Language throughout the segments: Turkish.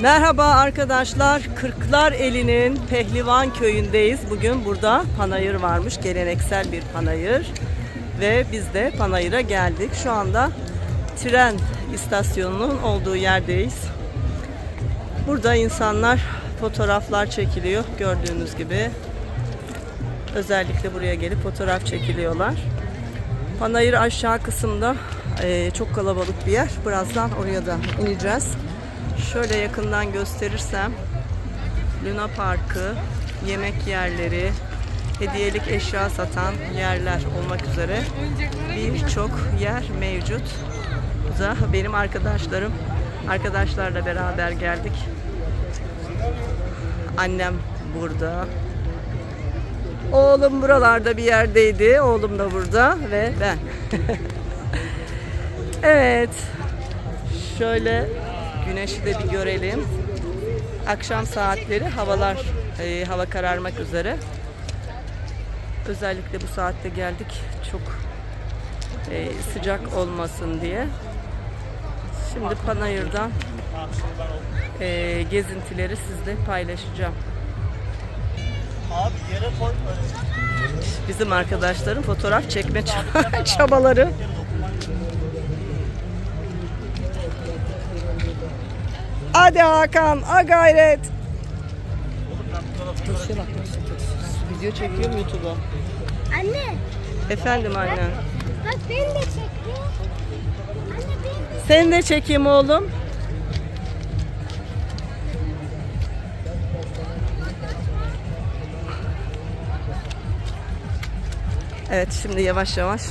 Merhaba arkadaşlar. Kırklar Eli'nin Pehlivan köyündeyiz. Bugün burada panayır varmış. Geleneksel bir panayır. Ve biz de panayıra geldik. Şu anda tren istasyonunun olduğu yerdeyiz. Burada insanlar fotoğraflar çekiliyor. Gördüğünüz gibi. Özellikle buraya gelip fotoğraf çekiliyorlar. Panayır aşağı kısımda eee, çok kalabalık bir yer. Birazdan oraya da ineceğiz. Şöyle yakından gösterirsem Luna Parkı, yemek yerleri, hediyelik eşya satan yerler olmak üzere birçok yer mevcut. Da benim arkadaşlarım. Arkadaşlarla beraber geldik. Annem burada. Oğlum buralarda bir yerdeydi. Oğlum da burada ve ben. evet. Şöyle güneşi de bir görelim. Akşam saatleri havalar e, hava kararmak üzere. Özellikle bu saatte geldik. Çok e, sıcak olmasın diye. Şimdi Panayır'dan e, gezintileri sizle paylaşacağım. Bizim arkadaşların fotoğraf çekme ça- çabaları. Hadi Hakan, a gayret. Video çekiyorum YouTube'a. Anne, Efendim anne. bak beni de çekti. Anne beni de Seni de çekeyim oğlum. Evet şimdi yavaş yavaş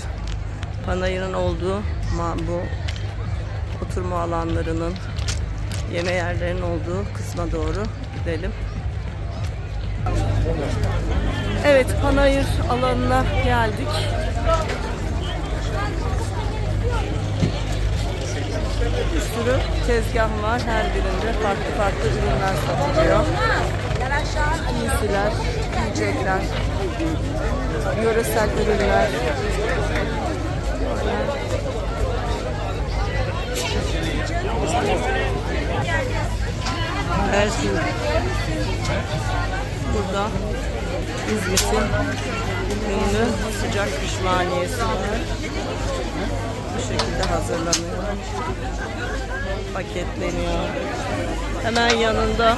panayırın olduğu bu oturma alanlarının yeme yerlerinin olduğu kısma doğru gidelim. Evet panayır alanına geldik. Bir sürü tezgah var. Her birinde farklı farklı ürünler satılıyor. Giysiler, yiyecekler, yöresel ürünler. Ersin. Burada İzmit'in ünlü sıcak pişmaniyesi var. Bu şekilde hazırlanıyor. Paketleniyor. Hemen yanında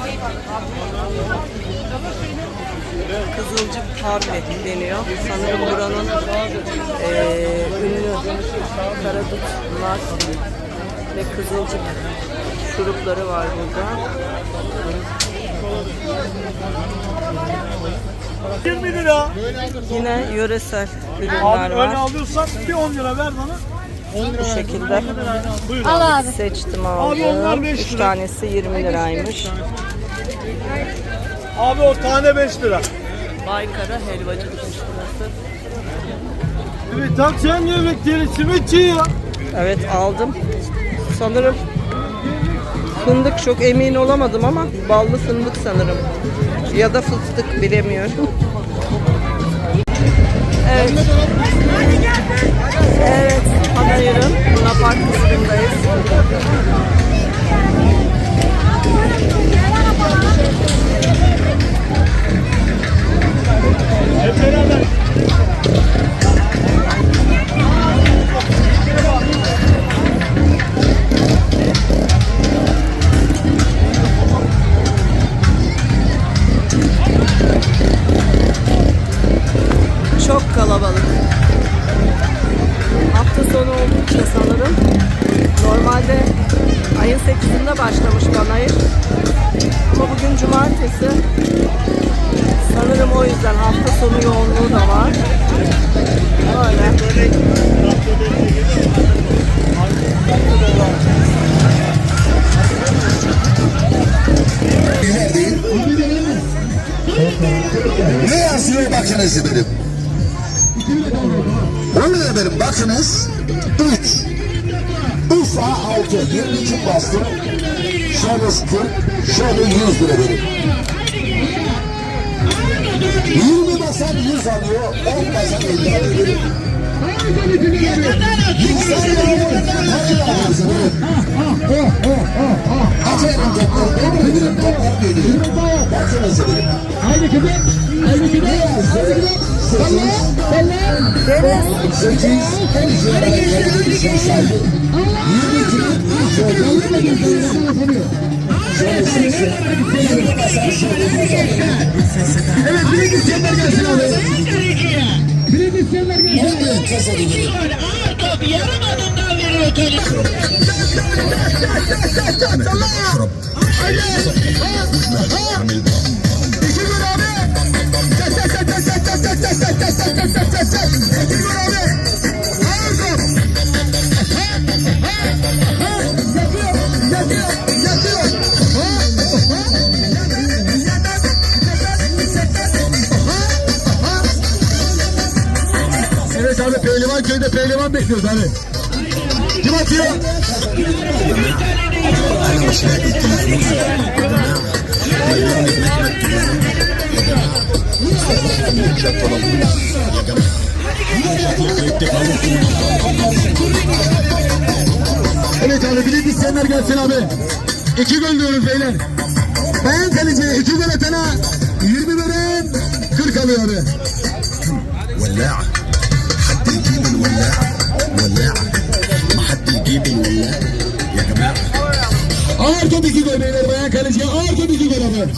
Kızılcık Parve deniyor. Sanırım buranın eee ünlü karadutlar ve kızılcık şurupları var burada. 20 lira. Yine yöresel Abi ürünler öyle var. alıyorsan bir 10 lira ver bana. 10 Bu şekilde Buyur abi. seçtim Abi onlar aldım. beş 3 lira. tanesi 20 liraymış. Abi o tane 5 lira. Baykara helvacılıkmış burası. Evet tam sen yemekleri simitçi ya. Evet aldım. Sanırım fındık çok emin olamadım ama ballı fındık sanırım. Ya da fıstık bilemiyorum. Evet. Evet, Panayır'ın Luna Park kısmındayız. şurası, şurası 40, şöyle 100 lira verin. 20 basar 100 alıyor, 10 basar 50 alıyor. Aynı kibir, aynı kibir, aynı kibir. Evet, bir gitsinler gelsin abi. Bir gitsinler gelsin abi. Ağır top yarım adımdan veriyor Kerim. Sallan ya. Haydi. Haydi. atıyoruz hadi. Kim atıyor? Evet abi bilet isteyenler gelsin abi. İki gol diyoruz beyler. Bayan kaleci iki gol atana 20 veren 40 alıyor abi. Valla. بياعك ما حد يجيب الولاء يا جماعه ارجوك يجي جول بينر معاك يا ارجوك يجي جول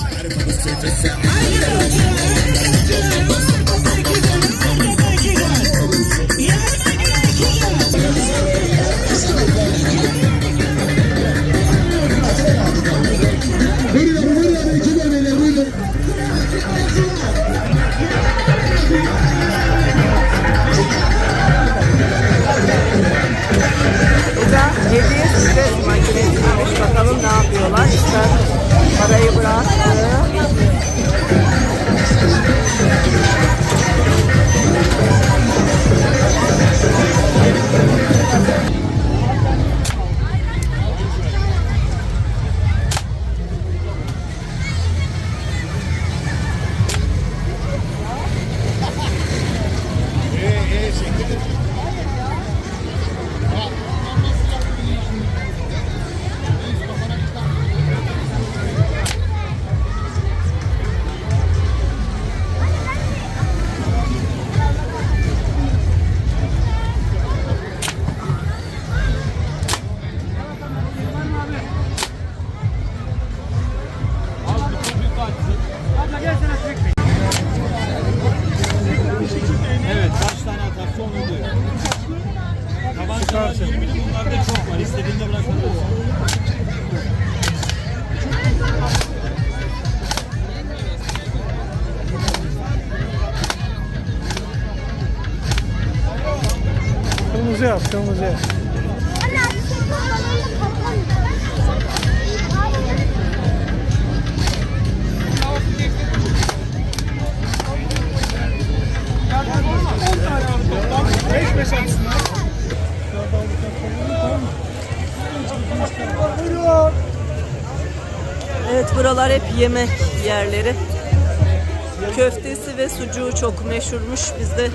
beş atsınlar. Evet buralar hep yemek yerleri. Köftesi ve sucuğu çok meşhurmuş. Biz de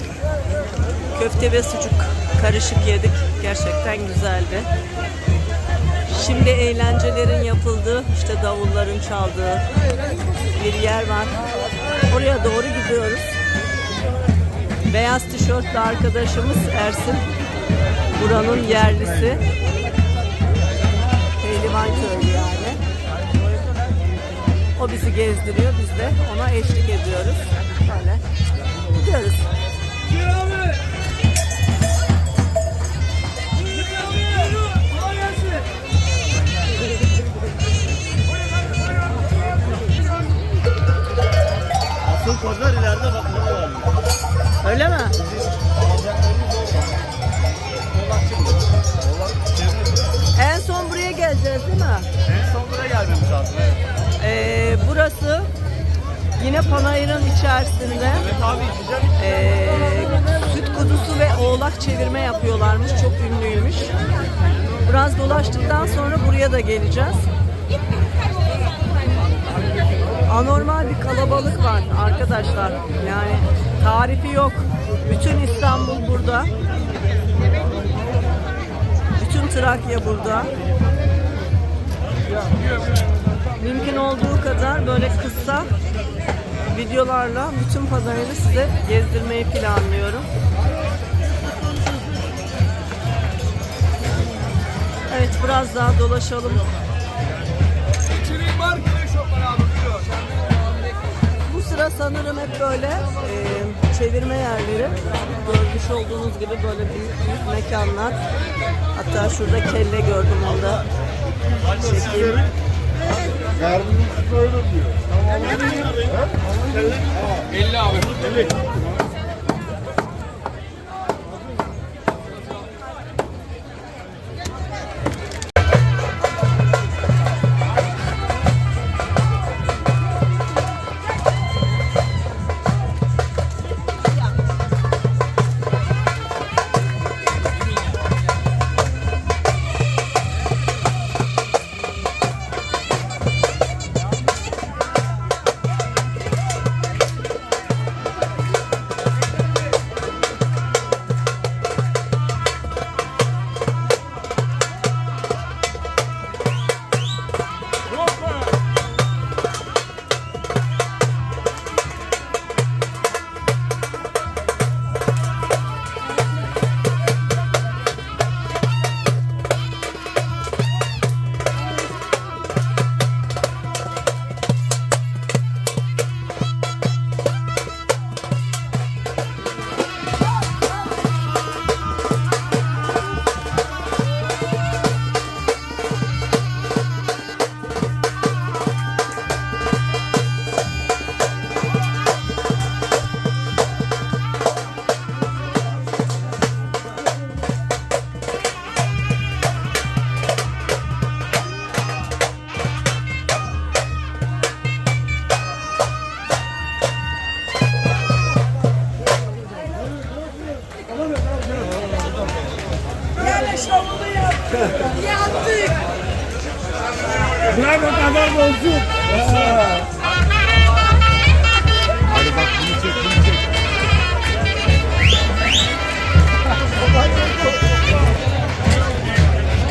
köfte ve sucuk karışık yedik. Gerçekten güzeldi. Şimdi eğlencelerin yapıldığı, işte davulların çaldığı bir yer var. Oraya doğru gidiyoruz. Beyaz tişörtlü arkadaşımız Ersin. Buranın yerlisi. Pehlivan köylü yani. O bizi gezdiriyor, biz de ona eşlik ediyoruz. Böyle gidiyoruz. Pazar ileride bak burada var. Öyle mi? En son buraya geleceğiz değil mi? En son buraya gelmemiz lazım. Evet. Ee, burası yine Panayır'ın içerisinde Evet abi ee, süt kuzusu ve oğlak çevirme yapıyorlarmış. Çok ünlüymüş. Biraz dolaştıktan sonra buraya da geleceğiz. Anormal bir kalabalık var arkadaşlar. Yani tarifi yok. Bütün İstanbul burada. Bütün Trakya burada. Mümkün olduğu kadar böyle kısa videolarla bütün Panayır'ı size gezdirmeyi planlıyorum. Evet biraz daha dolaşalım. Sanırım hep böyle e, çevirme yerleri. Görmüş olduğunuz gibi böyle büyük büyük mekanlar. Hatta şurada kelle gördüm onda. Çekeyim.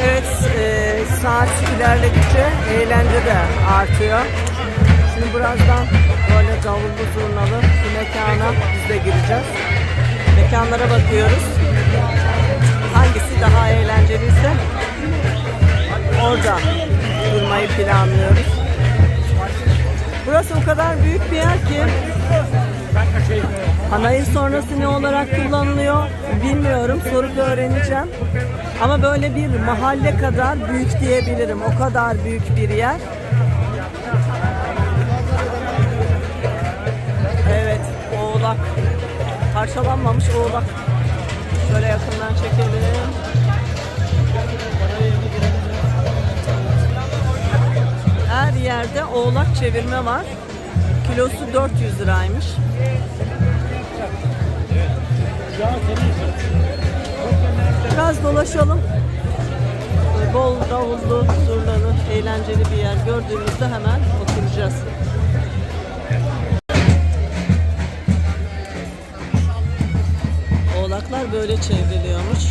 Evet, e, saat ilerledikçe eğlence de artıyor. Şimdi birazdan böyle davullu zurnalı bir mekana biz de gireceğiz. Mekanlara bakıyoruz. Durmayı planlıyoruz. Burası o kadar büyük bir yer ki Panayır sonrası ne olarak kullanılıyor bilmiyorum. Sorup öğreneceğim. Ama böyle bir mahalle kadar büyük diyebilirim. O kadar büyük bir yer. Evet, oğlak. Parçalanmamış oğlak. Şöyle yakından çekelim. Her yerde oğlak çevirme var. Kilosu 400 liraymış. Biraz dolaşalım. Bol davullu, zurnalı, eğlenceli bir yer gördüğümüzde hemen oturacağız. Oğlaklar böyle çevriliyormuş.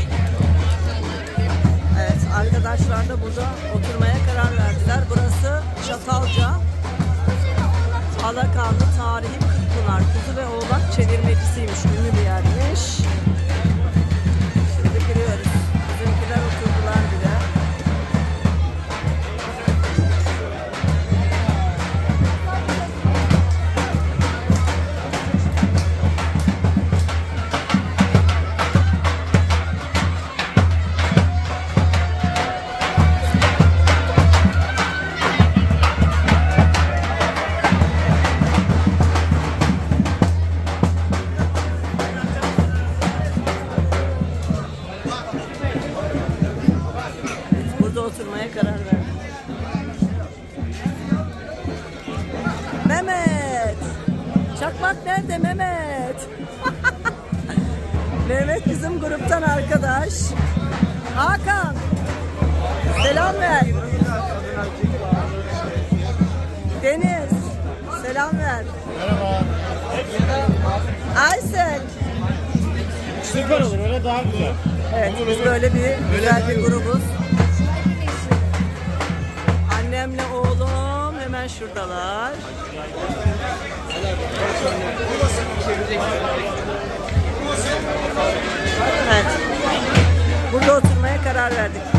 Evet, arkadaşlar da burada oturmaya karar verdiler. Burası Çatalca. Alakanlı tarihi Kırkpınar kuzu ve oğlak çevirmecisiymiş. Ünlü bir yermiş. Çakmak nerede Mehmet? Mehmet bizim gruptan arkadaş. Hakan! Selam ver. Deniz! Selam ver. Merhaba. Aysel! Süper olur öyle daha güzel. Evet biz böyle bir güzel bir grubuz. Annemle oğlum hemen şuradalar. Burada oturmaya karar verdik.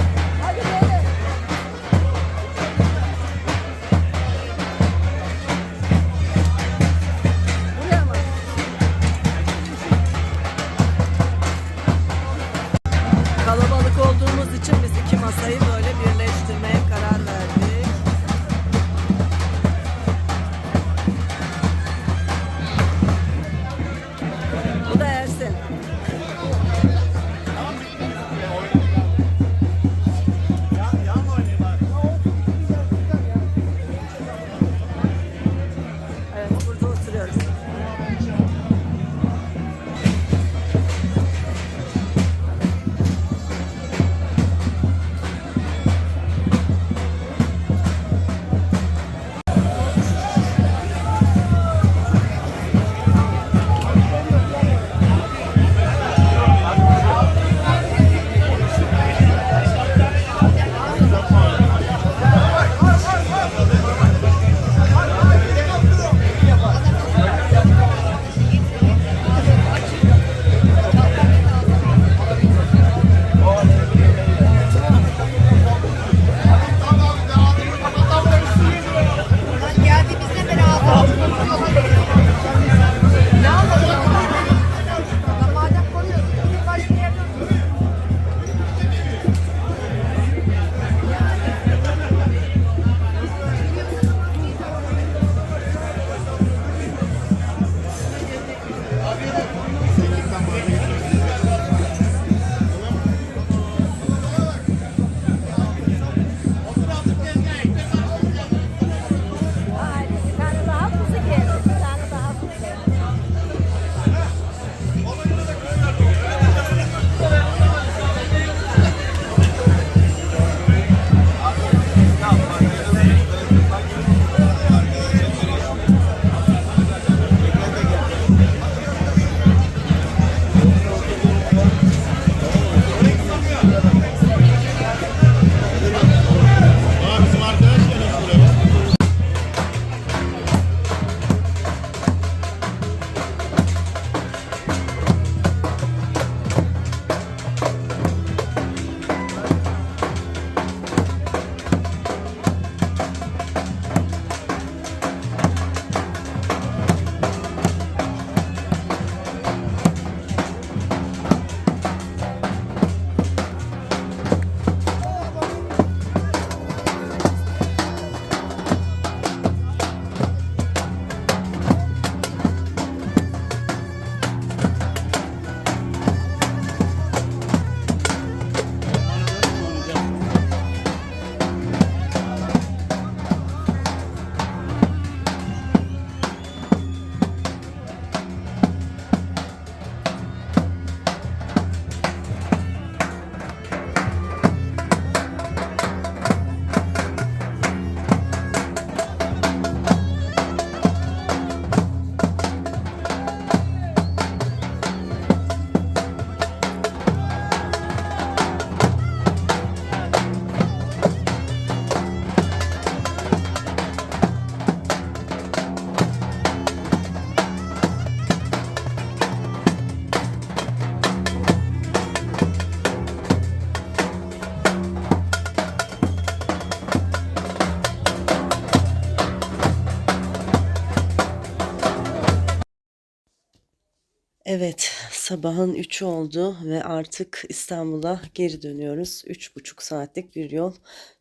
Sabahın 3'ü oldu ve artık İstanbul'a geri dönüyoruz. Üç buçuk saatlik bir yol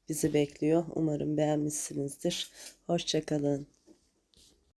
bizi bekliyor. Umarım beğenmişsinizdir. Hoşçakalın.